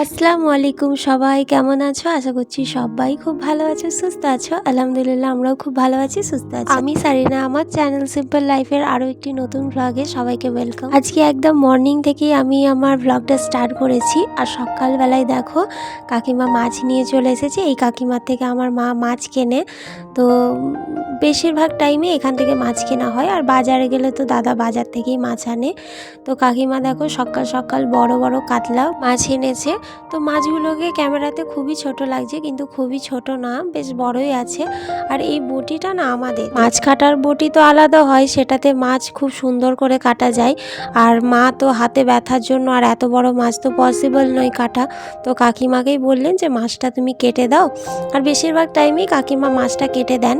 আসসালামু আলাইকুম সবাই, কেমন আছো? আশা করছি সবাই খুব ভালো আছো, সুস্থ আছো। আলহামদুলিল্লাহ, আমরাও খুব ভালো আছি, সুস্থ আছি। আমি সারিনা, আমার চ্যানেল সিম্পল লাইফের আরও একটি নতুন ব্লগে সবাইকে ওয়েলকাম আজকে একদম মর্নিং থেকেই আমি আমার ব্লগটা স্টার্ট করেছি। আর সকালবেলায় দেখো, কাকিমা মাছ নিয়ে চলে এসেছে। এই কাকিমার থেকে আমার মা মাছ কেনে। তো বেশিরভাগ টাইমে এখান থেকে মাছ কেনা হয়। আর বাজারে গেলে তো দাদা বাজার থেকেই মাছ আনে। তো কাকিমা দেখো, সকাল সকাল বড় বড় কাতলা মাছ এনেছে। তো মাছগুলোকে ক্যামেরাতে খুবই ছোট লাগছে, কিন্তু খুবই ছোট না, বেশ বড়ই আছে। আর এই বটিটা না আমাদের, মাছ কাটার বটি তো আলাদা হয়, সেটাতে মাছ খুব সুন্দর করে কাটা যায়। আর মা তো হাতে ব্যথার জন্য আর এত বড় মাছ তো পসিবল নয় কাটা। তো কাকিমাকেই বললেন যে, মাছটা তুমি কেটে দাও। আর বেশিরভাগ টাইমেই কাকিমা মাছটা কেটে দেন।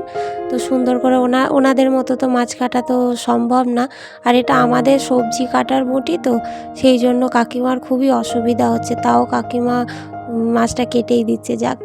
তো সুন্দর করে ওনা, ওনাদের মতো তো মাছ কাটা তো সম্ভব না। আর এটা আমাদের সবজি কাটার বটি তো, সেই জন্য কাকিমার খুবই অসুবিধা হচ্ছে। তাও কাকিমা মাছটা কেটেই দিচ্ছে যাক।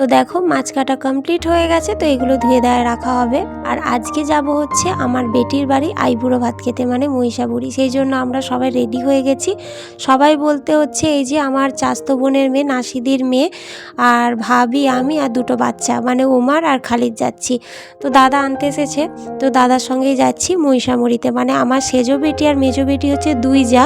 তো দেখো, মাছ কাটা কমপ্লিট হয়ে গেছে, তো এগুলো ধুয়ে দেয় রাখা হবে। আর আজকে যাব হচ্ছে আমার বেটির বাড়ি আইবুড়ো ভাত খেতে মানে মহিষাবুড়ি। সেই জন্য আমরা সবাই রেডি হয়ে গেছি। সবাই বলতে হচ্ছে এই যে আমার চাস্তো বোনের মেয়ে, নাসিদির মেয়ে, আর ভাবি, আমি আর দুটো বাচ্চা মানে উমার আর খালিদ যাচ্ছি। তো দাদা আনতে এসেছে, তো দাদার সঙ্গেই যাচ্ছি মহিষামুড়িতে মানে আমার সেজো বেটি আর মেজো বেটি হচ্ছে দুই যা।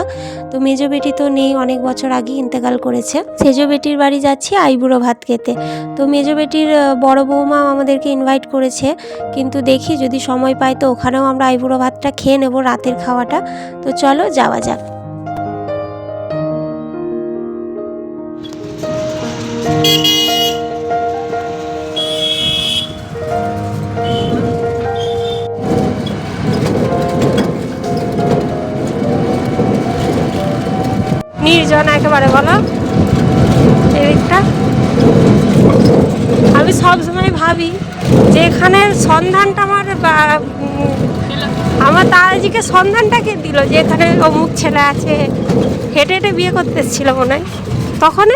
তো মেজো বেটি তো নেই, অনেক বছর আগে ইন্তেকাল করেছে। সেজো বেটির বাড়ি যাচ্ছি আইবুড়ো ভাত খেতে। তো মেজো বেটির বড় বৌমা আমাদেরকে ইনভাইট করেছে। কিন্তু দেখি যদি সময় পাই তো ওখানেও আমরা আইবুড়ো ভাতটা খেয়ে নেব রাতের খাওয়াটা। তো চলো যাওয়া যাক। নির্জন একেবারে বলো। এদিকটা আমি সবসময় ভাবি যে এখানের সন্ধানটা আমার আমার দাদাজিকে সন্ধানটা কে দিল? যে এখানে অমুক ছেলে আছে, হেঁটে হেঁটে বিয়ে করতে এসেছিল মনে হয়। তখন?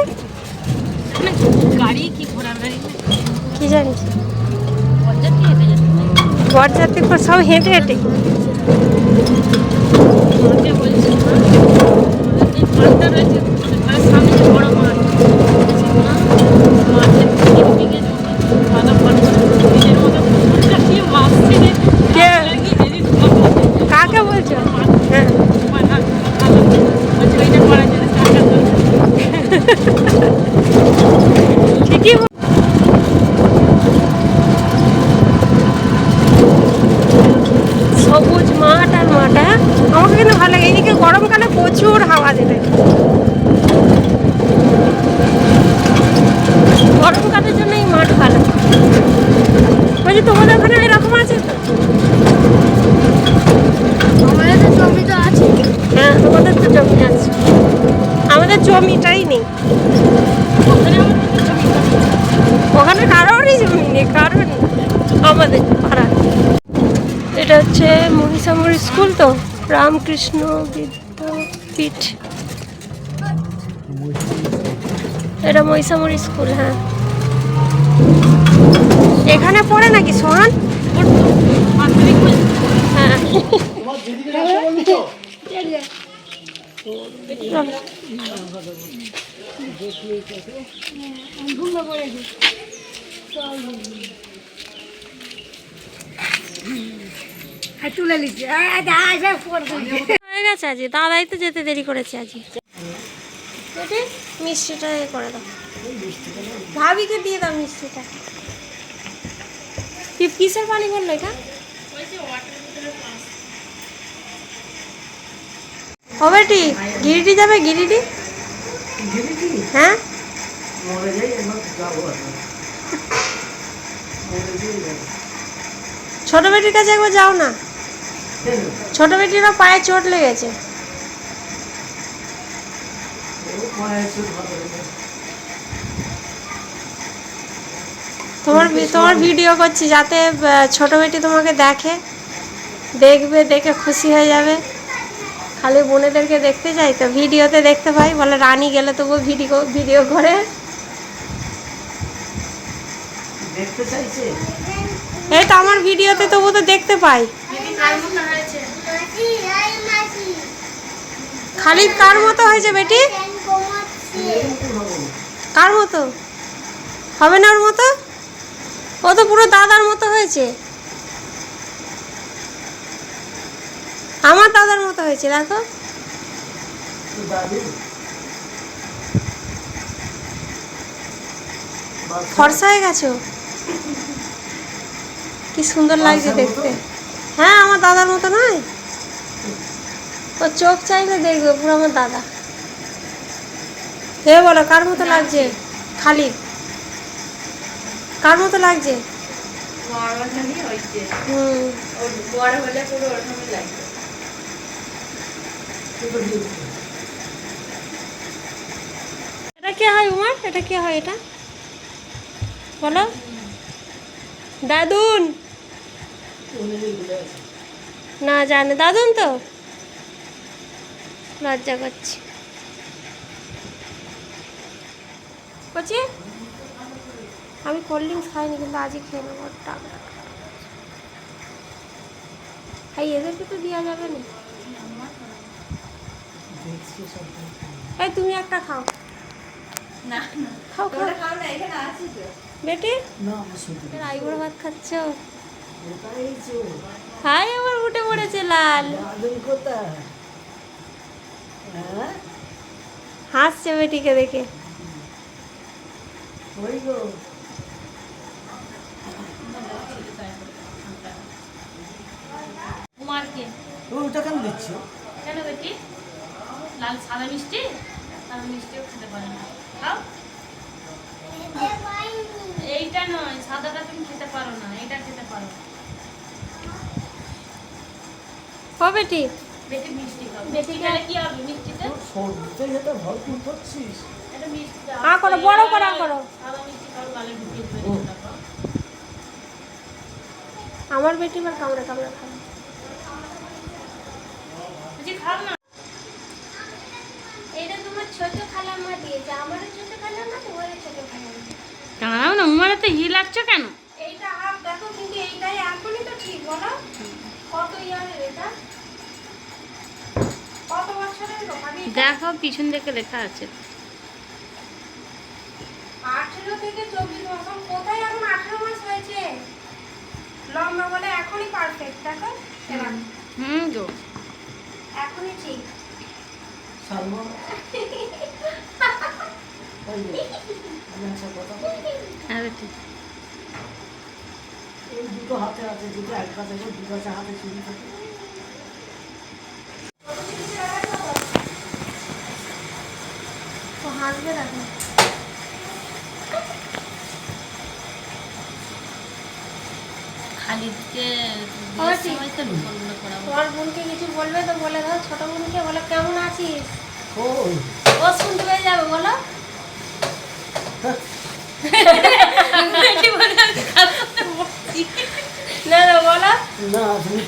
কি জানিস বরযাত্রী সব হেঁটে হেঁটে মা, যে মাঠটা রয়েছে আমাদের ঘরের সামনে যে বড় মাঠ বলছে, মা, মাঠের দিকের দিকে যখন বাদাম পানি নিজের মতো পুকুরটা কি মাছ থেকে কে? লাগিয়ে যদি তোমার কাকে বলছো মাঠ হ্যাঁ তোমার হাত ভালো বলছে ওইটা করার জন্য টাকা দরকার ঠিকই বল- সবুজ মাঠ আর মাঠ হ্যাঁ আমাকে কিন্তু ভালো লাগে এদিকে গরমকালে প্রচুর হাওয়া দেবে গরমকালের জন্য এই মাঠ ভালো। বলছি তোমাদের ওখানে এরকম আছে? তো আমাদের তো জমি তো আছে। হ্যাঁ তোমাদের তো জমি আছে। আমাদের জমিটাই নেই। ওখানে কারোরই জমি নেই নেই। আমাদের পাড়ার। এটা হচ্ছে মহিষামুড়ি স্কুল তো? রামকৃষ্ণ বিদ্যাপীঠ এটা মহিষামুড়ি স্কুল হ্যাঁ। এখানে পড়ে নাকি সোহান পর্যন্ত হ্যাঁ তুলে নিচ্ছে। হয়ে গেছে আজ দাদাই তো যেতে দেরি করেছে আজ মিষ্টিটা এ করে দাও। ভাবিকে দিয়ে দাও মিষ্টিটা। কি, কিসের পানি বলল এটা? ও বেটি গিরিটি যাবে, গিরিটি? হ্যাঁ? ছোট বেটির কাছে একবার যাও না। ছোট বেটিরও পায়ে চোট লেগেছে। তোমার তোমার ভিডিও করছি যাতে ছোট বেটি তোমাকে দেখে দেখবে দেখে খুশি হয়ে যাবে। খালি বোনেদেরকে দেখতে চাই তো ভিডিওতে দেখতে পাই বলে রানী গেলে তবু ভিডিও ভিডিও করে। এই তো আমার ভিডিওতে তবু তো দেখতে পাই। খালিদ কার মতো হয়েছে বেটি? কার মতো? হবে না ওর মতো? ও তো পুরো দাদার মতো হয়েছে। আমার দাদার মতো হয়েছে, দেখো। ফর্সা হয়ে গেছো? কি সুন্দর লাগছে দেখতে? হ্যাঁ আমার দাদার মতো নয়? ও চোখ চাইলে দেখবে পুরো আমার দাদা। হে বলো কার মতো লাগছে? খালি। কার মতো লাগছে। এটা কে হয় উমার এটা কে হয় এটা? বলো। দাদুন। না জানে দাদুন তো? লজ্জা করছি। করছি আমি কোল্ড ড্রিঙ্কস খাইনি কিন্তু আজই খেয়ে নেব টাক। এই এদেরকে তো দেওয়া যাবে না। এই তুমি একটা খাও। না। খাও খাও। বেটি। আইবুড়ো ভাত খাচ্ছ? হাই আবার উঠে পড়েছে লাল? হ্যাঁ? হাসছে বেটিকে দেখে। ওটা কেন দিচ্ছ? কেন বেটি লাল সাদা মিষ্টি সাদা মিষ্টিও খেতে পারে না খাও এইটা নয় সাদাটা তুমি খেতে পারো না এইটা খেতে পারো। ও বেটি বেটি মিষ্টি খাও। বেটি বেটি খেলে কি হবে মিষ্টিতে? তোর সর্দিতে যেতে ভরপুর করছিস। এটা মিষ্টি আ করো, বড় করো, আ করো। সাদা মিষ্টি খাও গালে ঢুকিয়ে দেবে আমার বেটি এবার কামড়ে কামড়ে খাবে খাও না। দাঁড়াও না উমারে তো হি লাগছো কেন? এইটা দেখো কিন্তু এইটাই এখনই তো ঠিক বলো। কত ইয়ারের এটা? কত বছরের দেখো পিছন দিকে লেখা আছে। আঠেরো থেকে চব্বিশ বছর কোথায় এখন আঠেরো মাস হয়েছে? লম্বা বলে এখনই পারফেক্ট দেখো? হুম গো। এখনই ঠিক। আরে ঠিক এই দুটো হাতে আছে এক পাশে দু পাশে হাতে চুরি থাকে হাসবে খালিদকে তোমার বোনকে কিছু বলবে তো বলে দাও ছোট বোনকে বলে কেমন আছিস ও শুনতে পেয়ে যাবে বলো। না না বলো। না তুমি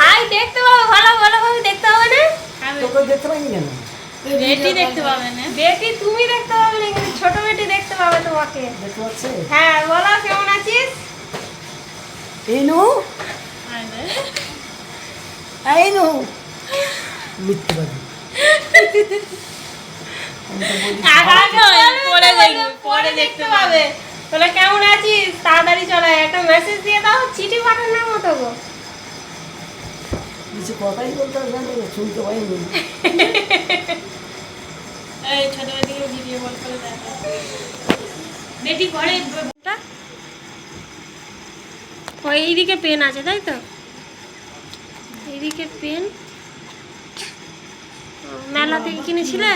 হাই দেখতে পাবে ভালো ভালো দেখতে হবে না? তোকে দেখতে পাইনি কেন? বেটি দেখতে পাবে না। বেটি তুমি দেখতে পাবে না কিন্তু ছোট বেটি দেখতে পাবে তোমাকে। দেখতে পাচ্ছে? হ্যাঁ বলো কেমন আছিস? মিথ্যে পরে দেখতে পাবে। বলে কেমন আছিস? তাড়াতাড়ি চলে একটা মেসেজ দিয়ে দাও চিঠি পাঠানোর মতো গো। কিছু কথাই বলতে হবে না শুনতে পাইনি এই ছোট ভিডিও কল করে দেখো। বেটি ঘরে টা? এইদিকে পেন আছে তাই তো? এইদিকে পেন মেলা থেকে কিনেছিলে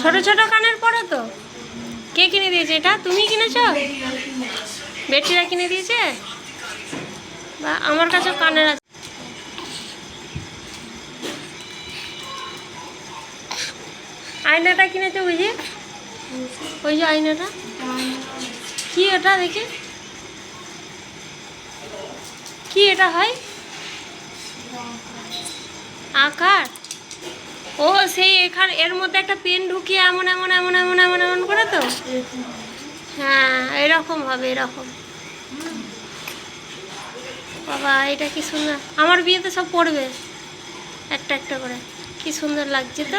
ছোট ছোট কানের পরো তো? কে কিনে দিয়েছে এটা? তুমি কিনেছো? বেটিরা কিনে দিয়েছে? বা আমার কাছে কানের আছে। আয়নাটা কিনেছো বুঝি? ওই যে আয়নাটা? কি ওটা দেখি? কি এটা হয়? আকার? ও, সেই এখান, এর মধ্যে একটা পেন ঢুকিয়ে এমন এমন এমন এমন এমন এমন করে তো? হ্যাঁ এরকম হবে, এরকম। বাবা, এটা কি সুন্দর। আমার বিয়েতে সব পড়বে। একটা একটা করে। কি সুন্দর লাগছে তো?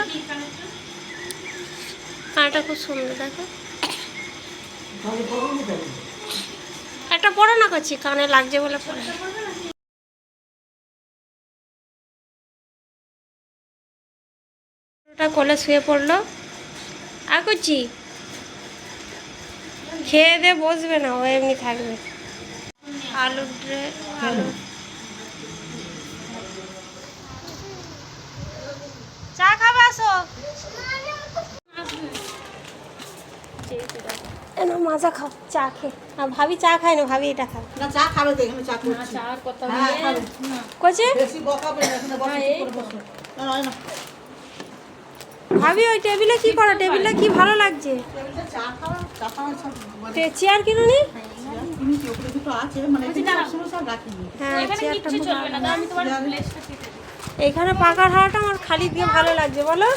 কানটা খুব সুন্দর দেখো। একটা পড়ো না করছি কানে লাগছে বলে পড়ে ওটা কোলে শুয়ে পড়ল। আর করছি খেয়ে দিয়ে বসবে না ও এমনি থাকবে। আলু ড্রে আলু। চা খাবে আসো না মাজা খাও চা খে আর ভাবি চা খায় না ভাবি এটা খাও না চা খাবে তো এখানে চা করছি। চা কথা হ্যাঁ খাবে। কোচে বেশি বকাবে না এখানে বসে বসো। না না না। ভাবি ওই টেবিলে কি করো? টেবিলে কি ভালো লাগছে? টেবিলটা চা খাওয়া চা খাওয়া সব মানে চেয়ার ওপরে দুটো আছে মানে সব হ্যাঁ এখানে না পাখার হাওয়াটা আমার খালি দিয়ে ভালো লাগছে বলো।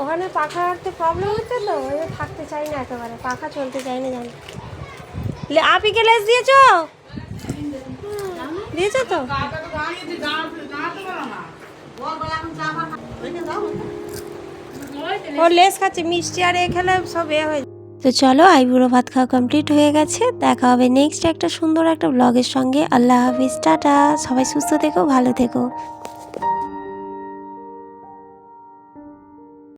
ওখানে পাখা হাঁটতে প্রবলেম হচ্ছে তো, ওই থাকতে চাই না একেবারে, পাখা চলতে চাই না জানি। আপিকে লেস দিয়েছ? দিয়েছ তো? ও লেস খাচ্ছে, মিষ্টি আর এ সব এ হয়ে তো চলো, আইবুড়ো ভাত খাওয়া কমপ্লিট হয়ে গেছে। দেখা হবে নেক্সট একটা সুন্দর একটা ব্লগের সঙ্গে। আল্লাহ হাফিজ, টাটা। সবাই সুস্থ থেকো, ভালো থেকো।